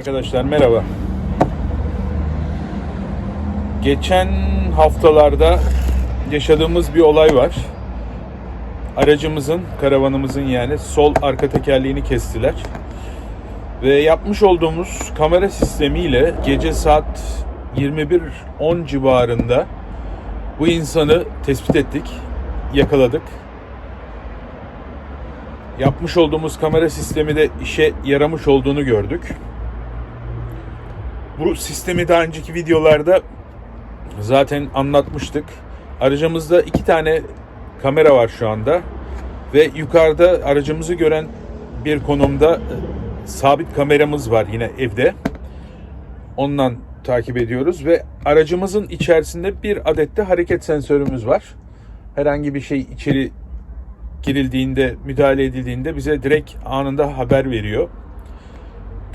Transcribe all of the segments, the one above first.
arkadaşlar merhaba. Geçen haftalarda yaşadığımız bir olay var. Aracımızın, karavanımızın yani sol arka tekerleğini kestiler. Ve yapmış olduğumuz kamera sistemiyle gece saat 21.10 civarında bu insanı tespit ettik, yakaladık. Yapmış olduğumuz kamera sistemi de işe yaramış olduğunu gördük. Bu sistemi daha önceki videolarda zaten anlatmıştık. Aracımızda iki tane kamera var şu anda ve yukarıda aracımızı gören bir konumda e, sabit kameramız var yine evde. Ondan takip ediyoruz ve aracımızın içerisinde bir adet de hareket sensörümüz var. Herhangi bir şey içeri girildiğinde, müdahale edildiğinde bize direkt anında haber veriyor.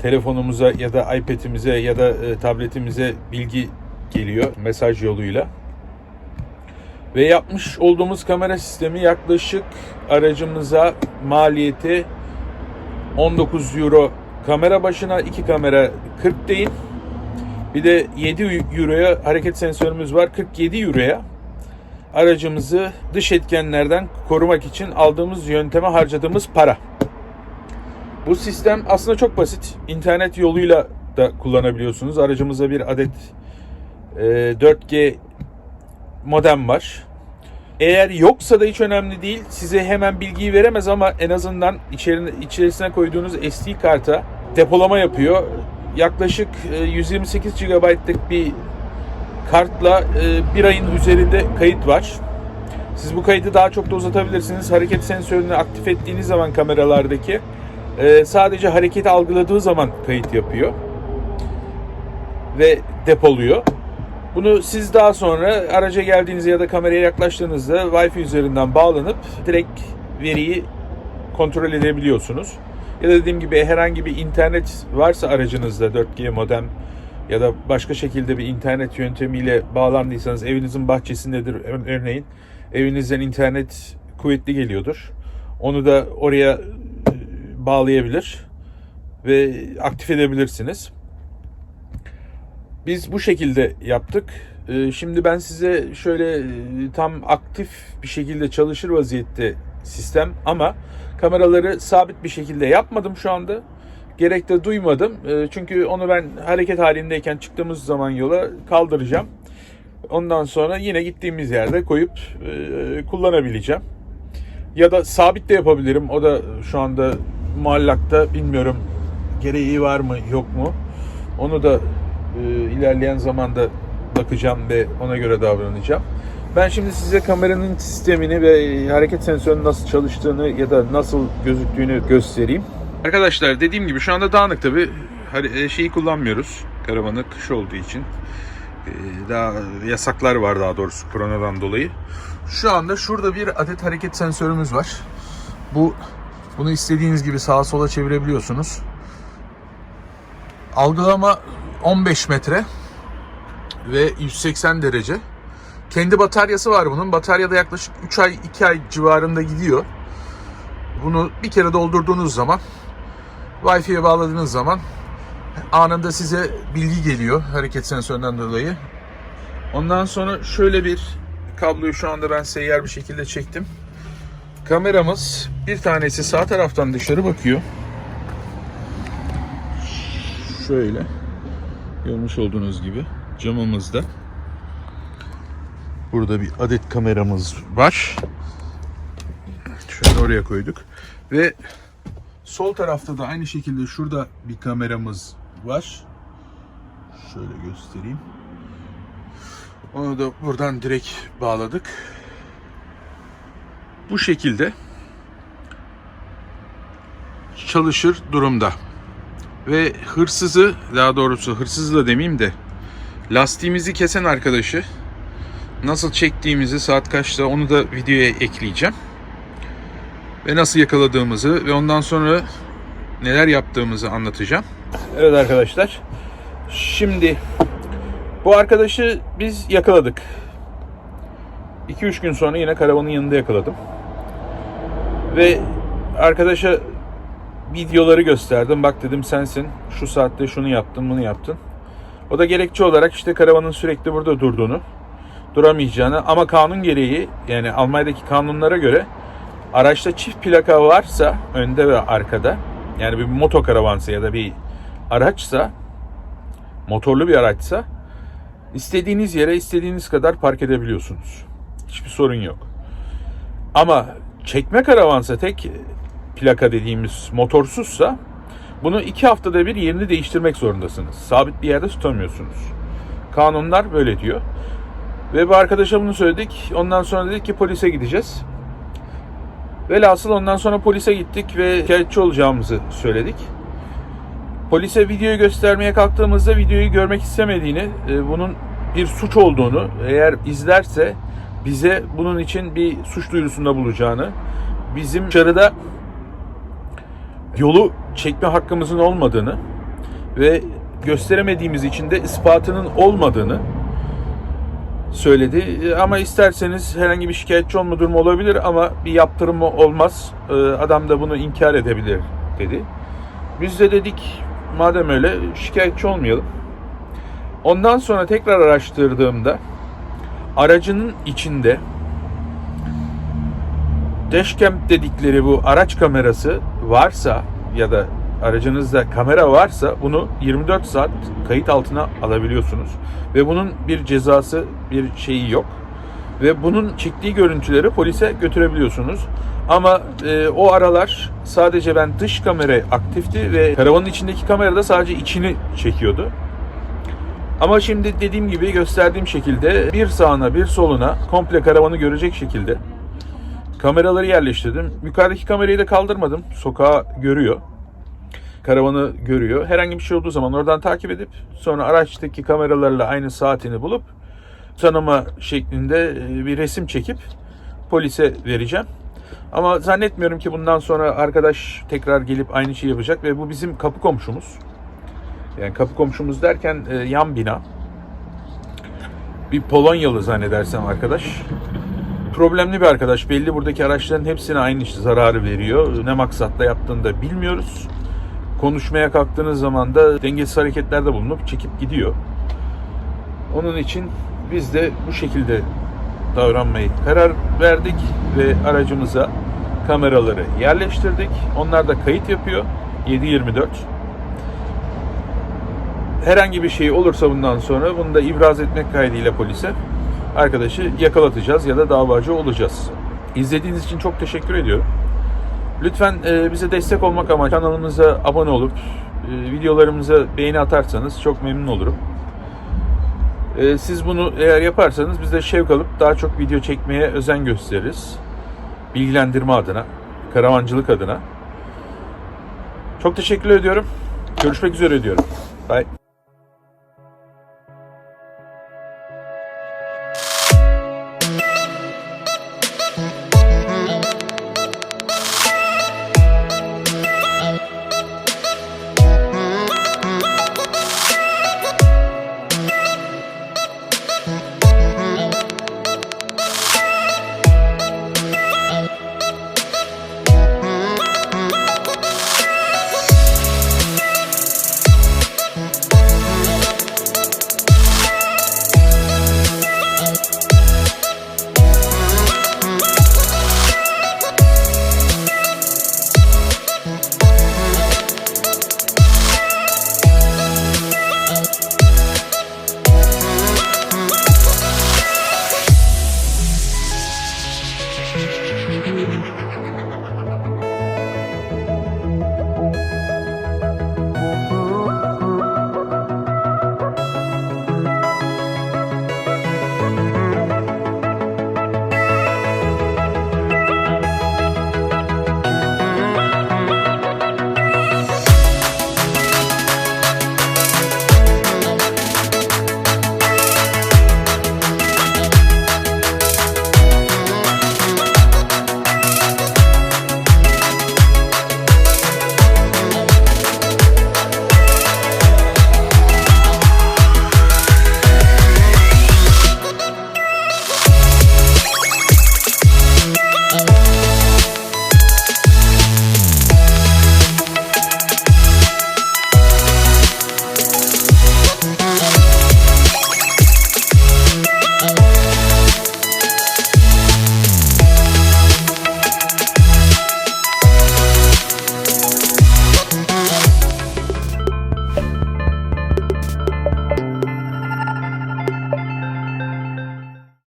Telefonumuza ya da iPad'imize ya da e, tabletimize bilgi geliyor mesaj yoluyla. Ve yapmış olduğumuz kamera sistemi yaklaşık aracımıza maliyeti 19 euro kamera başına iki kamera 40 değil. Bir de 7 euroya hareket sensörümüz var 47 euroya aracımızı dış etkenlerden korumak için aldığımız yönteme harcadığımız para. Bu sistem aslında çok basit. İnternet yoluyla da kullanabiliyorsunuz. Aracımızda bir adet e, 4G modem var. Eğer yoksa da hiç önemli değil. Size hemen bilgiyi veremez ama en azından içerisine, içerisine koyduğunuz SD karta depolama yapıyor. Yaklaşık e, 128 GB'lık bir kartla e, bir ayın üzerinde kayıt var. Siz bu kaydı daha çok da uzatabilirsiniz. Hareket sensörünü aktif ettiğiniz zaman kameralardaki e, sadece hareketi algıladığı zaman kayıt yapıyor ve depoluyor. Bunu siz daha sonra araca geldiğinizde ya da kameraya yaklaştığınızda Wi-Fi üzerinden bağlanıp direkt veriyi kontrol edebiliyorsunuz. Ya da dediğim gibi herhangi bir internet varsa aracınızda 4G modem ya da başka şekilde bir internet yöntemiyle bağlandıysanız evinizin bahçesindedir ör- örneğin. Evinizden internet kuvvetli geliyordur. Onu da oraya bağlayabilir ve aktif edebilirsiniz. Biz bu şekilde yaptık. Ee, Şimdi ben size şöyle e, tam aktif bir şekilde çalışır vaziyette sistem ama kameraları sabit bir şekilde yapmadım şu anda. Gerek de duymadım. Ee, Çünkü onu ben hareket halindeyken çıktığımız zaman yola kaldıracağım. Ondan sonra yine gittiğimiz yerde koyup e, kullanabileceğim. Ya da sabit de yapabilirim. O da şu anda muallakta bilmiyorum gereği var mı yok mu. Onu da e, ilerleyen zamanda bakacağım ve ona göre davranacağım. Ben şimdi size kameranın sistemini ve hareket sensörünün nasıl çalıştığını ya da nasıl gözüktüğünü göstereyim. Arkadaşlar dediğim gibi şu anda dağınık tabi şeyi kullanmıyoruz. Karavanı kış olduğu için. Ee, Daha yasaklar var daha doğrusu koronadan dolayı. Şu anda şurada bir adet hareket sensörümüz var. Bu bunu istediğiniz gibi sağa sola çevirebiliyorsunuz. Algılama 15 metre ve 180 derece. Kendi bataryası var bunun. Bataryada yaklaşık 3 ay 2 ay civarında gidiyor. Bunu bir kere doldurduğunuz zaman Wi-Fi'ye bağladığınız zaman anında size bilgi geliyor hareket sensöründen dolayı. Ondan sonra şöyle bir kabloyu şu anda ben seyyar bir şekilde çektim. Kameramız bir tanesi sağ taraftan dışarı bakıyor. Şöyle görmüş olduğunuz gibi camımızda. Burada bir adet kameramız var. Şöyle oraya koyduk. Ve sol tarafta da aynı şekilde şurada bir kameramız var. Şöyle göstereyim. Onu da buradan direkt bağladık. Bu şekilde çalışır durumda. Ve hırsızı, daha doğrusu hırsızı da demeyeyim de lastiğimizi kesen arkadaşı nasıl çektiğimizi saat kaçta onu da videoya ekleyeceğim. Ve nasıl yakaladığımızı ve ondan sonra neler yaptığımızı anlatacağım. Evet arkadaşlar. Şimdi bu arkadaşı biz yakaladık. 2-3 gün sonra yine karavanın yanında yakaladım. Ve arkadaşa videoları gösterdim. Bak dedim sensin. Şu saatte şunu yaptın, bunu yaptın. O da gerekçe olarak işte karavanın sürekli burada durduğunu, duramayacağını ama kanun gereği yani Almanya'daki kanunlara göre araçta çift plaka varsa önde ve arkada yani bir motokaravansa ya da bir araçsa motorlu bir araçsa istediğiniz yere istediğiniz kadar park edebiliyorsunuz. Hiçbir sorun yok. Ama çekme karavansa tek plaka dediğimiz motorsuzsa bunu iki haftada bir yerini değiştirmek zorundasınız. Sabit bir yerde tutamıyorsunuz. Kanunlar böyle diyor. Ve bu arkadaşa bunu söyledik. Ondan sonra dedik ki polise gideceğiz. Velhasıl ondan sonra polise gittik ve şikayetçi olacağımızı söyledik. Polise videoyu göstermeye kalktığımızda videoyu görmek istemediğini, e, bunun bir suç olduğunu, eğer izlerse bize bunun için bir suç duyurusunda bulacağını, bizim dışarıda yolu çekme hakkımızın olmadığını ve gösteremediğimiz için de ispatının olmadığını söyledi. Ama isterseniz herhangi bir şikayetçi olma durumu olabilir ama bir yaptırımı olmaz. E, Adam da bunu inkar edebilir dedi. Biz de dedik madem öyle şikayetçi olmayalım. Ondan sonra tekrar araştırdığımda aracının içinde dashcam dedikleri bu araç kamerası varsa ya da aracınızda kamera varsa bunu 24 saat kayıt altına alabiliyorsunuz. Ve bunun bir cezası, bir şeyi yok. Ve bunun çektiği görüntüleri polise götürebiliyorsunuz. Ama e, o aralar sadece ben dış kamera aktifti ve karavanın içindeki kamera da sadece içini çekiyordu. Ama şimdi dediğim gibi gösterdiğim şekilde bir sağına bir soluna komple karavanı görecek şekilde kameraları yerleştirdim. Yukarıdaki kamerayı da kaldırmadım. Sokağı görüyor. Karavanı görüyor. Herhangi bir şey olduğu zaman oradan takip edip sonra araçtaki kameralarla aynı saatini bulup tanıma şeklinde e, bir resim çekip polise vereceğim. Ama zannetmiyorum ki bundan sonra arkadaş tekrar gelip aynı şeyi yapacak ve bu bizim kapı komşumuz. Yani kapı komşumuz derken e, yan bina. Bir Polonyalı zannedersem arkadaş. Problemli bir arkadaş. Belli buradaki araçların hepsine aynı işte zararı veriyor. Ne maksatla yaptığını da bilmiyoruz. Konuşmaya kalktığınız zaman da dengesiz hareketlerde bulunup çekip gidiyor. Onun için biz de bu şekilde davranmayı karar verdik ve aracımıza kameraları yerleştirdik. Onlar da kayıt yapıyor. 7-24 herhangi bir şey olursa bundan sonra bunu da ibraz etmek kaydıyla polise arkadaşı yakalatacağız ya da davacı olacağız. İzlediğiniz için çok teşekkür ediyorum. Lütfen e, bize destek olmak ama kanalımıza abone olup e, videolarımıza beğeni atarsanız çok memnun olurum. E, siz bunu eğer yaparsanız biz de şevk alıp daha çok video çekmeye özen gösteririz. Bilgilendirme adına, karavancılık adına. Çok teşekkür ediyorum. Görüşmek üzere diyorum. Bye.